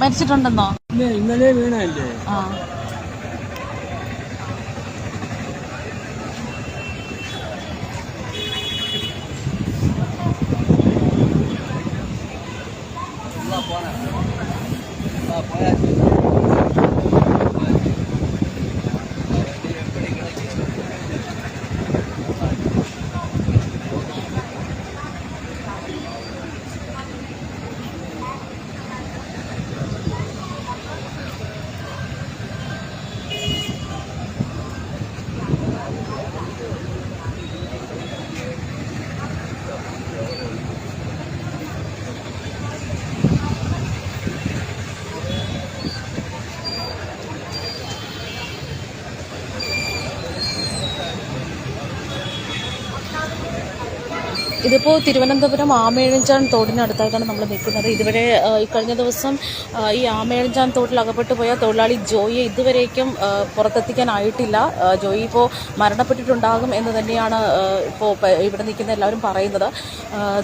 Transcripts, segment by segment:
മരിച്ചിട്ടുണ്ടെന്നോ? ഇന്നലെ വീണല്ലേ ആ. ഇതിപ്പോൾ തിരുവനന്തപുരം ആമേഴഞ്ചാൻ തോടിനടുത്തായിട്ടാണ് നമ്മൾ നിൽക്കുന്നത്. ഇതുവരെ കഴിഞ്ഞ ദിവസം ഈ ആമേഴഞ്ചാൻ തോട്ടിൽ അകപ്പെട്ടു പോയ തൊഴിലാളി ജോയിയെ ഇതുവരേക്കും പുറത്തെത്തിക്കാനായിട്ടില്ല. ജോയി ഇപ്പോൾ മരണപ്പെട്ടിട്ടുണ്ടാകും എന്ന് തന്നെയാണ് ഇപ്പോൾ ഇവിടെ നിൽക്കുന്ന എല്ലാവരും പറയുന്നത്.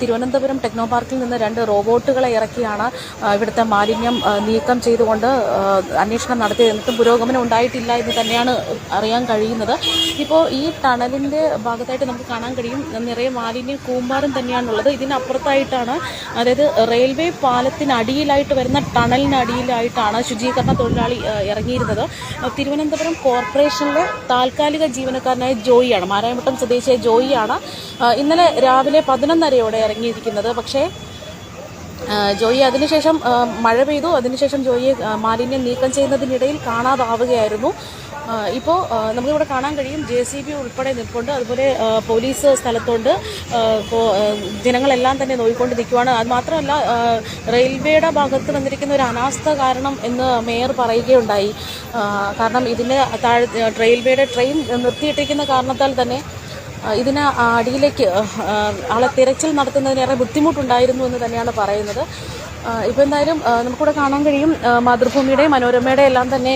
തിരുവനന്തപുരം ടെക്നോ പാർക്കിൽ നിന്ന് രണ്ട് റോബോട്ടുകളെ ഇറക്കിയാണ് ഇവിടുത്തെ മാലിന്യം നീക്കം ചെയ്തുകൊണ്ട് അന്വേഷണം നടത്തി എന്നിട്ടും പുരോഗമനം ഉണ്ടായിട്ടില്ല എന്ന് തന്നെയാണ് അറിയാൻ കഴിയുന്നത്. ഇപ്പോൾ ഈ ടണലിന്റെ ഭാഗത്തായിട്ട് നമുക്ക് കാണാൻ കഴിയും. നിറയെ മാലിന്യം കൂമ്പാരം തന്നെയാണുള്ളത്. ഇതിനപ്പുറത്തായിട്ടാണ് അതായത് റെയിൽവേ പാലത്തിനടിയിലായിട്ട് വരുന്ന ടണലിനടിയിലായിട്ടാണ് ശുചീകരണ തൊഴിലാളി ഇറങ്ങിയിരുന്നത്. തിരുവനന്തപുരം കോർപ്പറേഷനിലെ താൽക്കാലിക ജീവനക്കാരനായ ജോയിയാണ്. മാരായമുട്ടം സ്വദേശിയായ ജോയിയാണ് ഇന്നലെ രാവിലെ പതിനൊന്നരയോടെ ഇറങ്ങിയിരിക്കുന്നത്. പക്ഷേ ജോയി അതിനുശേഷം മഴ പെയ്തു. അതിനുശേഷം ജോയിയെ മാലിന്യം നീക്കം ചെയ്യുന്നതിനിടയിൽ കാണാതാവുകയായിരുന്നു. ഇപ്പോൾ നമുക്കിവിടെ കാണാൻ കഴിയും ജെ സി ബി ഉൾപ്പെടെ നിൽപ്പുണ്ട്. അതുപോലെ പോലീസ് സ്ഥലത്തുണ്ട്. ഇപ്പോൾ ജനങ്ങളെല്ലാം തന്നെ നോക്കിക്കൊണ്ട് നിൽക്കുവാണ് അത് മാത്രമല്ല റെയിൽവേയുടെ ഭാഗത്ത് വന്നിരിക്കുന്ന ഒരു അനാസ്ഥ കാരണം എന്ന് മേയർ പറയുകയുണ്ടായി. കാരണം ഇതിന്റെ താഴെ റെയിൽവേയുടെ ട്രെയിൻ നിർത്തിയിട്ടിരിക്കുന്ന കാരണത്താൽ തന്നെ ഇതിന് അടിയിലേക്ക് ആളെ തിരച്ചിൽ നടത്തുന്നതിനേറെ ബുദ്ധിമുട്ടുണ്ടായിരുന്നു എന്ന് തന്നെയാണ് പറയുന്നത്. ഇപ്പോൾ എന്തായാലും നമുക്കിവിടെ കാണാൻ കഴിയും. മാതൃഭൂമിയുടെ മനോരമയുടെ എല്ലാം തന്നെ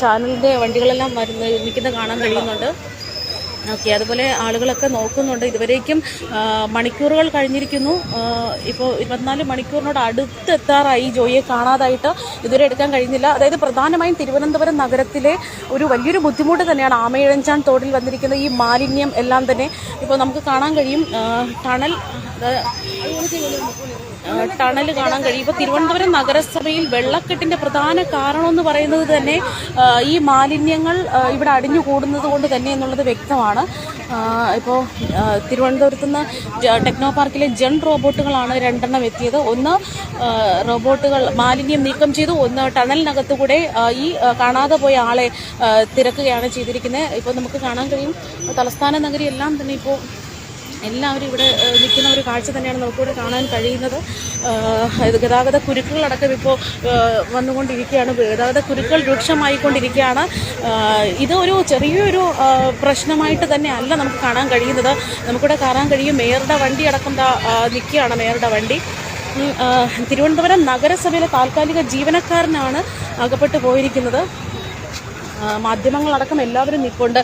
ചാനലിന്റെ വണ്ടികളെല്ലാം വരുന്ന നിൽക്കുന്ന കാണാൻ കഴിയുന്നുണ്ട്. ഓക്കെ അതുപോലെ ആളുകളൊക്കെ നോക്കുന്നുണ്ട്. ഇതുവരേക്കും മണിക്കൂറുകൾ കഴിഞ്ഞിരിക്കുന്നു. ഇപ്പോൾ ഇരുപത്തിനാല് മണിക്കൂറിനോട് അടുത്തെത്താറായി. ജോയിയെ കാണാതായിട്ട് ഇതുവരെ എടുക്കാൻ കഴിഞ്ഞില്ല. അതായത് പ്രധാനമായും തിരുവനന്തപുരം നഗരത്തിലെ ഒരു വലിയൊരു ബുദ്ധിമുട്ട് തന്നെയാണ് ആമയിഴഞ്ചാൻ തോടിൽ വന്നിരിക്കുന്ന ഈ മാലിന്യം എല്ലാം തന്നെ. ഇപ്പോൾ നമുക്ക് കാണാൻ കഴിയും. ടണൽ ടണൽ കാണാൻ കഴിയും. ഇപ്പോൾ തിരുവനന്തപുരം നഗരസഭയിൽ വെള്ളക്കെട്ടിന്റെ പ്രധാന കാരണം എന്ന് പറയുന്നത് തന്നെ ഈ മാലിന്യങ്ങൾ ഇവിടെ അടിഞ്ഞു കൂടുന്നത് കൊണ്ട് തന്നെ എന്നുള്ളത് വ്യക്തമാണ്. ഇപ്പോൾ തിരുവനന്തപുരത്ത് നിന്ന് ടെക്നോ പാർക്കിലെ ജൺ റോബോട്ടുകളാണ് രണ്ടെണ്ണം എത്തിയത്. ഒന്ന് റോബോട്ടുകൾ മാലിന്യം നീക്കം ചെയ്തു. ഒന്ന് ടണലിനകത്തു കൂടെ ഈ കാണാതെ പോയ ആളെ തിരക്കുകയാണ് ചെയ്തിരിക്കുന്നത്. ഇപ്പോൾ നമുക്ക് കാണാൻ കഴിയും. തലസ്ഥാന നഗരി എല്ലാം തന്നെ ഇപ്പോൾ എല്ലാവരും ഇവിടെ നിൽക്കുന്ന ഒരു കാഴ്ച തന്നെയാണ് നമുക്കിവിടെ കാണാൻ കഴിയുന്നത്. ഇത് ഗതാഗത കുരുക്കുകളടക്കം ഇപ്പോൾ വന്നുകൊണ്ടിരിക്കുകയാണ്. ഗതാഗത കുരുക്കൾ രൂക്ഷമായിക്കൊണ്ടിരിക്കുകയാണ്. ഇത് ഒരു ചെറിയൊരു പ്രശ്നമായിട്ട് തന്നെ അല്ല നമുക്ക് കാണാൻ കഴിയുന്നത്. നമുക്കിവിടെ കാണാൻ കഴിയും മേയറുടെ വണ്ടി അടക്കം നിൽക്കുകയാണ് മേയറുടെ വണ്ടി. തിരുവനന്തപുരം നഗരസഭയിലെ താൽക്കാലിക ജീവനക്കാരനാണ് അകപ്പെട്ടു പോയിരിക്കുന്നത്. മാധ്യമങ്ങളടക്കം എല്ലാവരും നിൽപ്പുണ്ട്.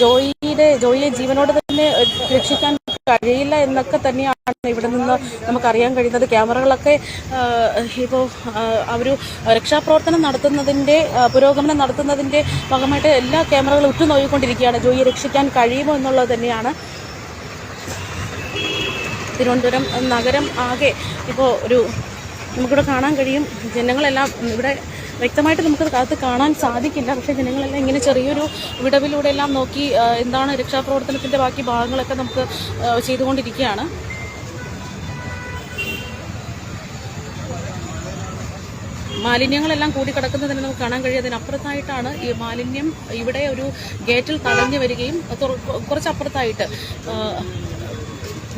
ജോയിയുടെ ജോയിയെ ജീവനോട് തന്നെ രക്ഷിക്കാൻ കഴിയില്ല എന്നൊക്കെ തന്നെയാണ് ഇവിടെ നിന്ന് നമുക്കറിയാൻ കഴിയുന്നത്. ക്യാമറകളൊക്കെ ഇപ്പോൾ അവർ രക്ഷാപ്രവർത്തനം നടത്തുന്നതിന്റെ പുരോഗമനം നടത്തുന്നതിന്റെ ഭാഗമായിട്ട് എല്ലാ ക്യാമറകളും ഉറ്റുനോക്കിക്കൊണ്ടിരിക്കുകയാണ്. ജോയിയെ രക്ഷിക്കാൻ കഴിയുമോ എന്നുള്ളത് തന്നെയാണ്. തിരുവനന്തപുരം നഗരം ആകെ ഇപ്പോൾ ഒരു നമുക്കിവിടെ കാണാൻ കഴിയും. ജനങ്ങളെല്ലാം ഇവിടെ വ്യക്തമായിട്ട് നമുക്ക് അത് കാണാൻ സാധിക്കില്ല. പക്ഷേ ജനങ്ങളെല്ലാം ഇങ്ങനെ ചെറിയൊരു വിടവിലൂടെ എല്ലാം നോക്കി എന്താണ് രക്ഷാപ്രവർത്തനത്തിന്റെ ബാക്കി ഭാഗങ്ങളൊക്കെ നമുക്ക് ചെയ്തുകൊണ്ടിരിക്കുകയാണ്. മാലിന്യങ്ങളെല്ലാം കൂടി കിടക്കുന്നതിന് നമുക്ക് കാണാൻ കഴിയും. അതിനപ്പുറത്തായിട്ടാണ് ഈ മാലിന്യം ഇവിടെ ഒരു ഗേറ്റിൽ തടഞ്ഞു വരികയും കുറച്ചപ്പുറത്തായിട്ട്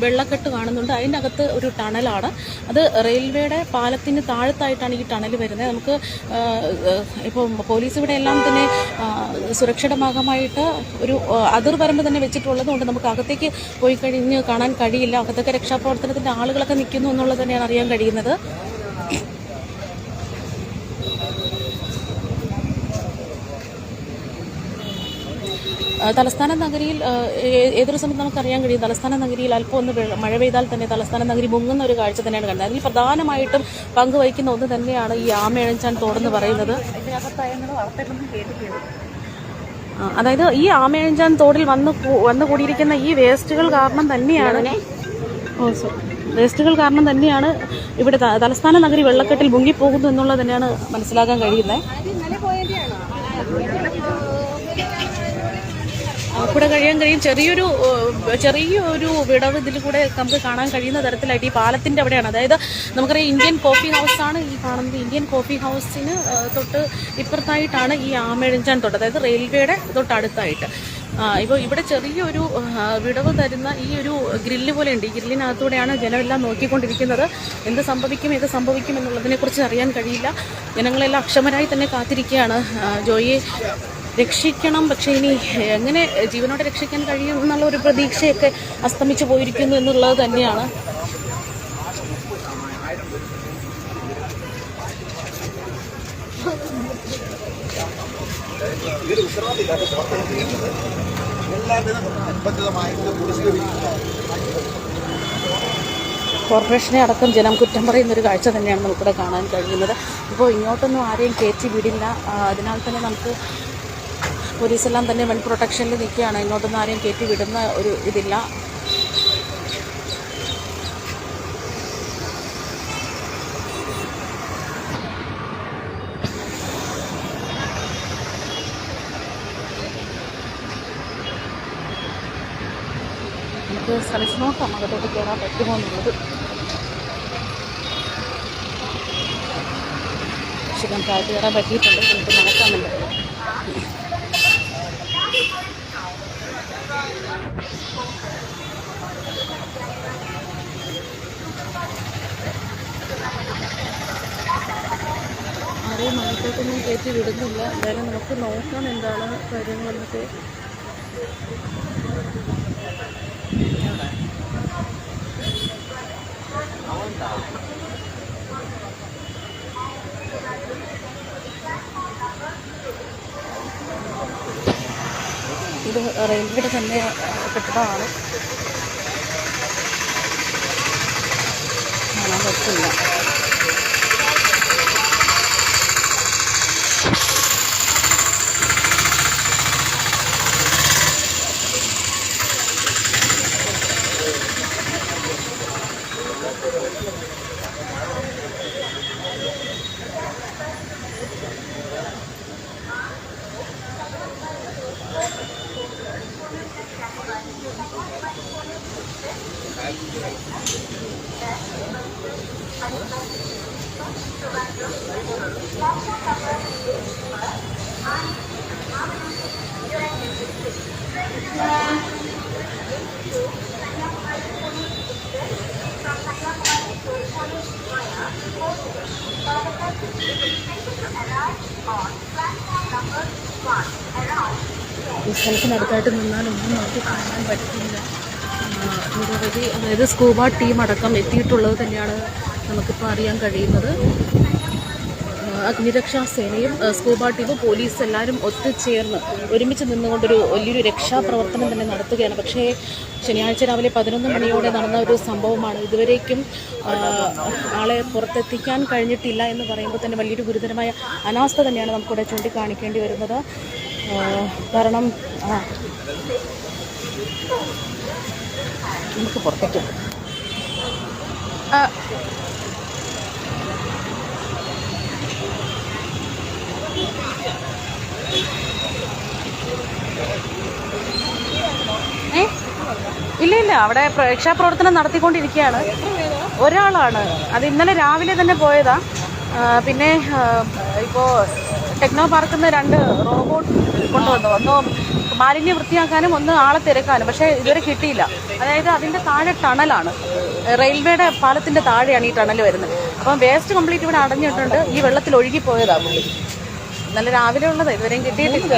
വെള്ളക്കെട്ട് കാണുന്നുണ്ട്. അതിന്റെ അകത്ത് ഒരു ടണലാണ്. അത് റെയിൽവേയുടെ പാലത്തിന് താഴത്തായിട്ടാണ് ഈ ടണൽ വരുന്നത്. നമുക്ക് ഇപ്പോൾ പോലീസ് ഇവിടെ എല്ലാം തന്നെ സുരക്ഷയുടെ ഭാഗമായിട്ട് ഒരു അതിർവരമ്പ് തന്നെ വെച്ചിട്ടുള്ളത് കൊണ്ട് നമുക്ക് അകത്തേക്ക് പോയി കഴിഞ്ഞ് കാണാൻ കഴിയില്ല. അകത്തൊക്കെ രക്ഷാപ്രവർത്തനത്തിന്റെ ആളുകളൊക്കെ നിൽക്കുന്നു എന്നുള്ളത് തന്നെയാണ് അറിയാൻ കഴിയുന്നത്. തലസ്ഥാന നഗരിയിൽ ഏതൊരു സമയത്ത് നമുക്കറിയാൻ കഴിയും തലസ്ഥാന നഗരിയിൽ അല്പം ഒന്ന് മഴ പെയ്താൽ തന്നെ തലസ്ഥാന നഗരി മുങ്ങുന്ന ഒരു കാഴ്ച തന്നെയാണ് കണ്ടത്. അതിൽ പ്രധാനമായിട്ടും പങ്കുവഹിക്കുന്ന ഒന്ന് തന്നെയാണ് ഈ ആമേഴഞ്ചാൻ തോടെന്ന് പറയുന്നത്. അതായത് ഈ ആമേഴഞ്ചാൻ തോടിൽ വന്ന് വന്നു കൂടിയിരിക്കുന്ന ഈ വേസ്റ്റുകൾ കാരണം തന്നെയാണ് ഓ സോറി. വേസ്റ്റുകൾ കാരണം തന്നെയാണ് ഇവിടെ തലസ്ഥാന നഗരി വെള്ളക്കെട്ടിൽ മുങ്ങിപ്പോകുന്നു എന്നുള്ളത് തന്നെയാണ് മനസ്സിലാക്കാൻ കഴിയുന്നത് കൂടെ കഴിയാൻ കഴിയും. ചെറിയൊരു ചെറിയൊരു വിടവ് ഇതിൽ കൂടെ നമുക്ക് കാണാൻ കഴിയുന്ന തരത്തിലായിട്ട് ഈ പാലത്തിന്റെ അവിടെയാണ്. അതായത് നമുക്കറിയാം ഇന്ത്യൻ കോഫി ഹൗസാണ് ഈ കാണുന്നത്. ഇന്ത്യൻ കോഫി ഹൗസിന് തൊട്ട് ഇപ്പുറത്തായിട്ടാണ് ഈ ആമേഴഞ്ചാൻ തൊട്ട് അതായത് റെയിൽവേയുടെ തൊട്ടടുത്തായിട്ട്. ഇപ്പോൾ ഇവിടെ ചെറിയൊരു വിടവ് തരുന്ന ഈ ഒരു ഗ്രില്ല് പോലെ ഉണ്ട്. ഈ ഗ്രില്ലിനകത്തൂടെയാണ് ജനമെല്ലാം നോക്കിക്കൊണ്ടിരിക്കുന്നത്. എന്ത് സംഭവിക്കും എന്ത് സംഭവിക്കും എന്നുള്ളതിനെക്കുറിച്ച് അറിയാൻ കഴിയില്ല. ജനങ്ങളെല്ലാം അക്ഷമരായി തന്നെ കാത്തിരിക്കുകയാണ്. ജോയി രക്ഷിക്കണം. പക്ഷേ ഇനി എങ്ങനെ ജീവനോടെ രക്ഷിക്കാൻ കഴിയും എന്നുള്ള ഒരു പ്രതീക്ഷയൊക്കെ അസ്തമിച്ചു പോയിരിക്കുന്നു എന്നുള്ളത് തന്നെയാണ്. കോർപ്പറേഷനെ അടക്കം ജനം കുറ്റം പറയുന്ന ഒരു കാഴ്ച തന്നെയാണ് നമുക്കിവിടെ കാണാൻ കഴിയുന്നത്. ഇപ്പോൾ ഇങ്ങോട്ടൊന്നും ആരെയും കയറ്റി വിടില്ല. അതിനാൽ തന്നെ നമുക്ക് പോലീസെല്ലാം തന്നെ വൺ പ്രൊട്ടക്ഷനിൽ നിൽക്കുകയാണ്. ഇങ്ങോട്ടൊന്നും ആരെയും കയറ്റി വിടുന്ന ഒരു ഇതില്ല. നമുക്ക് ശ്രമിച്ചു നോക്കാം. അകത്തോട്ട് കയറാൻ പറ്റുമോ എന്നുള്ളത്. പക്ഷെ നമുക്ക് അകത്ത് കയറാൻ പറ്റിയിട്ടുണ്ട്. നമുക്ക് നോക്കാമല്ലോ ആരെയും അകത്തോട്ടൊന്നും കയറ്റി വിടുന്നില്ല. എന്തായാലും നമുക്ക് നോക്കാം എന്താണ് കാര്യങ്ങളെന്നൊക്കെ ഇത് റെയിൽവേയുടെ തന്നെ കെട്ടിടമാണ്. കാണാൻ പറ്റില്ല. ഈ സ്ഥലത്തിനടുത്തായിട്ട് നിന്നാൽ ഒന്നും നമുക്ക് കാണാൻ പറ്റില്ല. നിരവധി അതായത് സ്കൂബ ടീം അടക്കം എത്തിയിട്ടുള്ളത് തന്നെയാണ് നമുക്കിപ്പോൾ അറിയാൻ കഴിയുന്നത്. അഗ്നിരക്ഷാ സേനയും സ്കൂബ ടീമും പോലീസ് എല്ലാവരും ഒത്തുചേർന്ന് ഒരുമിച്ച് നിന്നുകൊണ്ടൊരു വലിയൊരു രക്ഷാപ്രവർത്തനം തന്നെ നടത്തുകയാണ്. പക്ഷേ ശനിയാഴ്ച രാവിലെ പതിനൊന്ന് മണിയോടെ നടന്ന ഒരു സംഭവമാണ്. ഇതുവരേക്കും ആളെ പുറത്തെത്തിക്കാൻ കഴിഞ്ഞിട്ടില്ല എന്ന് പറയുമ്പോൾ തന്നെ വലിയൊരു ഗുരുതരമായ അനാസ്ഥ തന്നെയാണ് നമുക്കിവിടെ ചൂണ്ടിക്കാണിക്കേണ്ടി വരുന്നത്. കാരണം നമുക്ക് പുറത്തേക്ക് ഇല്ല ഇല്ല. അവിടെ പ്ര- രക്ഷാപ്രവർത്തനം നടത്തിക്കൊണ്ടിരിക്കുകയാണ്. ഒരാളാണ്. അത് ഇന്നലെ രാവിലെ തന്നെ പോയതാ. പിന്നെ ഇപ്പോ ടെക്നോ പാർക്കിൽ നിന്ന് രണ്ട് റോബോട്ട് കൊണ്ടുവന്നു. ഒന്ന് മാലിന്യം വൃത്തിയാക്കാനും ഒന്ന് ആളെ തിരക്കാനും. പക്ഷേ ഇതുവരെ കിട്ടിയില്ല. അതായത് അതിന്റെ താഴെ ടണലാണ്. റെയിൽവേയുടെ പാലത്തിന്റെ താഴെയാണ് ഈ ടണൽ വരുന്നത്. അപ്പം വേസ്റ്റ് കംപ്ലീറ്റ് ഇവിടെ അടഞ്ഞിട്ടുണ്ട്. ഈ വെള്ളത്തിൽ ഒഴുകി പോയതാ പുള്ളി. നല്ല രാവിലെ ഉള്ളത് ഇതുവരെയും കിട്ടിയിട്ടില്ല.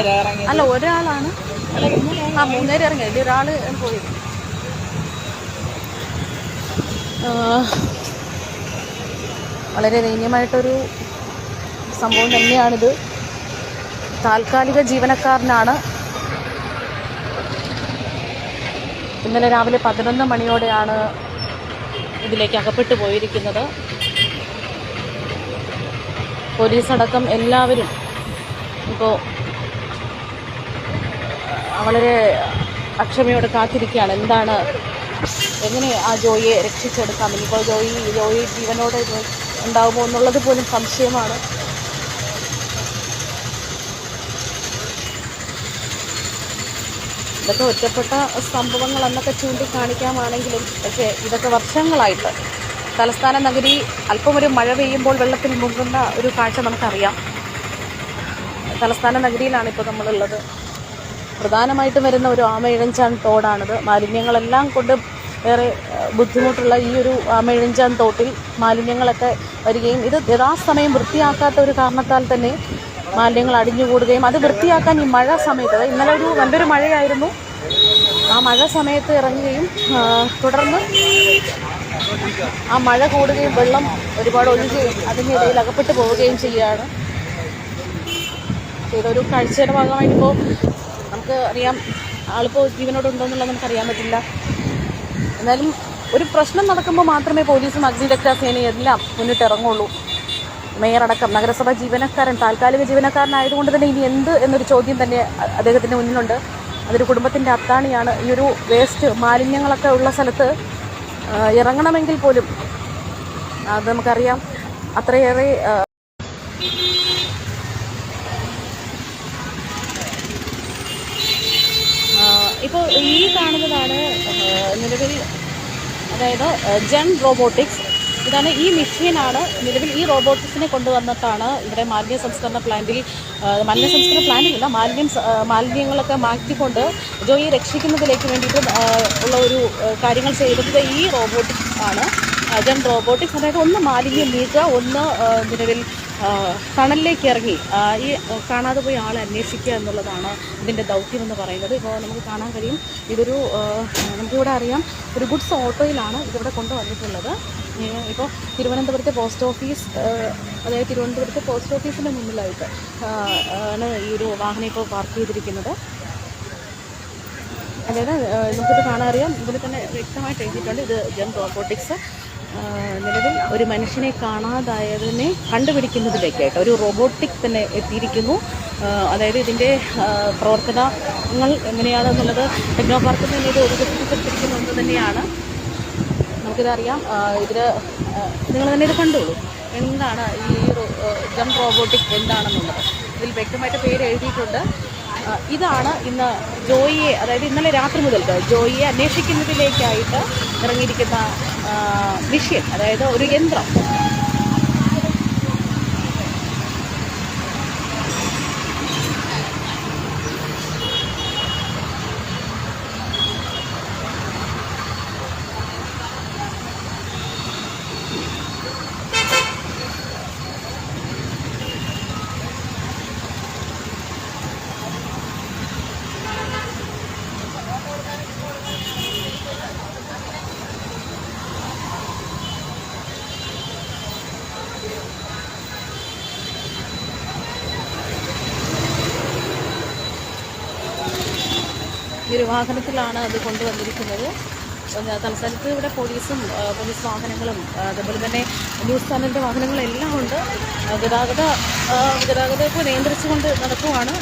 അല്ല ഒരാളാണ്. ആ മൂന്നേരം ഇറങ്ങി. അതിൽ ഒരാൾ പോയി. വളരെ ദയനീയമായിട്ടൊരു സംഭവം തന്നെയാണിത്. താൽക്കാലിക ജീവനക്കാരനാണ് ഇന്നലെ രാവിലെ പതിനൊന്ന് മണിയോടെയാണ് ഇതിലേക്ക് അകപ്പെട്ടു പോയിരിക്കുന്നത്. പോലീസടക്കം എല്ലാവരും ഇപ്പോൾ വളരെ അക്ഷമയോടെ കാത്തിരിക്കുകയാണ്. എന്താണ് എങ്ങനെ ആ ജോയിയെ രക്ഷിച്ചെടുക്കാം? ഇനിയിപ്പോൾ ജോയി ജോയി ജീവനോടെ ഉണ്ടാകുമോ എന്നുള്ളത് പോലും സംശയമാണ്. ഇതൊക്കെ ഒറ്റപ്പെട്ട സംഭവങ്ങൾ എന്നൊക്കെ ചൂണ്ടിക്കാണിക്കാമാണെങ്കിലും പക്ഷേ ഇതൊക്കെ വർഷങ്ങളായിട്ട് തലസ്ഥാന നഗരി അല്പം ഒരു മഴ പെയ്യുമ്പോൾ വെള്ളത്തിൽ മുങ്ങുന്ന ഒരു കാഴ്ച നമുക്കറിയാം. തലസ്ഥാന നഗരിയിലാണ് ഇപ്പോൾ നമ്മളുള്ളത്. പ്രധാനമായിട്ടും വരുന്ന ഒരു ആമയിഴഞ്ചാൻ തോടാണിത്. മാലിന്യങ്ങളെല്ലാം കൊണ്ട് ഏറെ ബുദ്ധിമുട്ടുള്ള ഈ ഒരു ആമയിഴഞ്ചാൻ തോട്ടിൽ മാലിന്യങ്ങളൊക്കെ വരികയും ഇത് യഥാസമയം വൃത്തിയാക്കാത്ത ഒരു കാരണത്താൽ തന്നെ മാലിന്യങ്ങൾ അടിഞ്ഞു കൂടുകയും അത് വൃത്തിയാക്കാൻ ഈ മഴ സമയത്ത് അതായത് ഇന്നലെ ഒരു നല്ലൊരു മഴയായിരുന്നു. ആ മഴ സമയത്ത് ഇറങ്ങുകയും തുടർന്ന് ആ മഴ കൂടുകയും വെള്ളം ഒരുപാട് ഒഴുകുകയും അതിന്റെ ഇടയിൽ അകപ്പെട്ടു പോവുകയും ചെയ്യുകയാണ്. ഇതൊരു കാഴ്ചയുടെ ഭാഗമായിട്ട് ഇപ്പോൾ നമുക്ക് അറിയാം ആളിപ്പോൾ ജീവനോടുണ്ടോയെന്നുള്ളത് നമുക്കറിയാൻ പറ്റില്ല. എന്നാലും ഒരു പ്രശ്നം നടക്കുമ്പോൾ മാത്രമേ പോലീസും അഗ്നിരക്ഷാ സേനയും എല്ലാം മുന്നിട്ടിറങ്ങുള്ളൂ. മേയർ നഗരസഭാ ജീവനക്കാരൻ താൽക്കാലിക ജീവനക്കാരനായതുകൊണ്ട് തന്നെ ഇനി എന്ത് എന്നൊരു ചോദ്യം തന്നെ അദ്ദേഹത്തിന്റെ മുന്നിലുണ്ട്. അതൊരു കുടുംബത്തിന്റെ അത്താണിയാണ്. ഈ ഒരു വേസ്റ്റ് മാലിന്യങ്ങളൊക്കെ ഉള്ള സ്ഥലത്ത് ഇറങ്ങണമെങ്കിൽ പോലും അത് നമുക്കറിയാം. അത്രയേറെ ഇപ്പോൾ ഈ കാണുന്നതാണ് നിലവിൽ അതായത് ജെൻ റോബോട്ടിക്സ് ഇതാണ് ഈ മെഷീനാണ് നിലവിൽ ഈ റോബോട്ടിക്സിനെ കൊണ്ടുവന്നിട്ടാണ് ഇവിടെ മാലിന്യ സംസ്കരണ പ്ലാന്റിൽ മാലിന്യ സംസ്കരണ പ്ലാന്റിലില്ല മാലിന്യം സ- ആ, മാലിന്യങ്ങളൊക്കെ മാറ്റിക്കൊണ്ട് ജോയിയെ രക്ഷിക്കുന്നതിലേക്ക് വേണ്ടിയിട്ട് ഉള്ള ഒരു കാര്യങ്ങൾ ചെയ്തത് ഈ റോബോട്ടിക്സ് ആണ്. ജൻ റോബോട്ടിക്സ് അതായത് ഒന്ന് മാലിന്യം നീക്കുക ഒന്ന് നിലവിൽ ആ, ഇറങ്ങി. ഈ കാണാതെ പോയി ആളെ അന്വേഷിക്കുക എന്നുള്ളതാണ് ഇതിന്റെ ദൗത്യം എന്ന് പറയുന്നത്. ഇപ്പോൾ നമുക്ക് കാണാൻ കഴിയും. ഇതൊരു നമുക്കിവിടെ അറിയാം. ഒരു ഗുഡ്സ് ഓട്ടോയിലാണ് ഇതിവിടെ കൊണ്ടുവന്നിട്ടുള്ളത്. ഇപ്പോൾ തിരുവനന്തപുരത്തെ പോസ്റ്റ് ഓഫീസ് അതായത് തിരുവനന്തപുരത്തെ പോസ്റ്റ് ഓഫീസിന്റെ മുന്നിലായിട്ട് ആണ് ഈ ഒരു വാഹനം ഇപ്പോൾ പാർക്ക് ചെയ്തിരിക്കുന്നത്. അതായത് നമുക്കിത് കാണാൻ അറിയാം. ഇതിൽ തന്നെ വ്യക്തമായിട്ട് എഴുതിയിട്ടുണ്ട്. ഇത് ജൻ റോബോട്ടിക്സ്. നിലവിൽ ഒരു മനുഷ്യനെ കാണാതായതിനെ കണ്ടുപിടിക്കുന്നതിലേക്കായിട്ട് ഒരു റോബോട്ടിക് തന്നെ എത്തിയിരിക്കുന്നു. അതായത് ഇതിന്റെ പ്രവർത്തനങ്ങൾ എങ്ങനെയാണെന്നുള്ളത് ടെക്നോ പാർക്കിൽ തന്നെ ഇത് വികസിപ്പിച്ചെടുത്തിരിക്കുന്ന എന്ന് തന്നെയാണ് നമുക്കിതറിയാം. ഇതിൽ നിങ്ങൾ തന്നെ ഇത് കണ്ടോളൂ എന്താണ് ഈ ജം റോബോട്ടിക് എന്താണെന്നുള്ളത്. ഇതിൽ വ്യക്തമായിട്ട് പേര് എഴുതിയിട്ടുണ്ട്. ഇതാണ് ഇന്ന് ജോയിയെ അതായത് ഇന്നലെ രാത്രി മുതൽക്ക് ജോയിയെ അന്വേഷിക്കുന്നതിലേക്കായിട്ട് ഇറങ്ങിയിരിക്കുന്ന ആ, മിഷ്യൻ അതായത് ഒരു യന്ത്രം. ഈ ഒരു വാഹനത്തിലാണ് അത് കൊണ്ടുവന്നിരിക്കുന്നത്. തൽക്കാലത്ത് ഇവിടെ പോലീസും പോലീസ് വാഹനങ്ങളും അതുപോലെ തന്നെ ന്യൂസ് ചാനലിന്റെ വാഹനങ്ങളെല്ലാം ഉണ്ട്. ഗതാഗത ഗതാഗതമൊക്കെ നിയന്ത്രിച്ചുകൊണ്ട് നടക്കുവാണ്.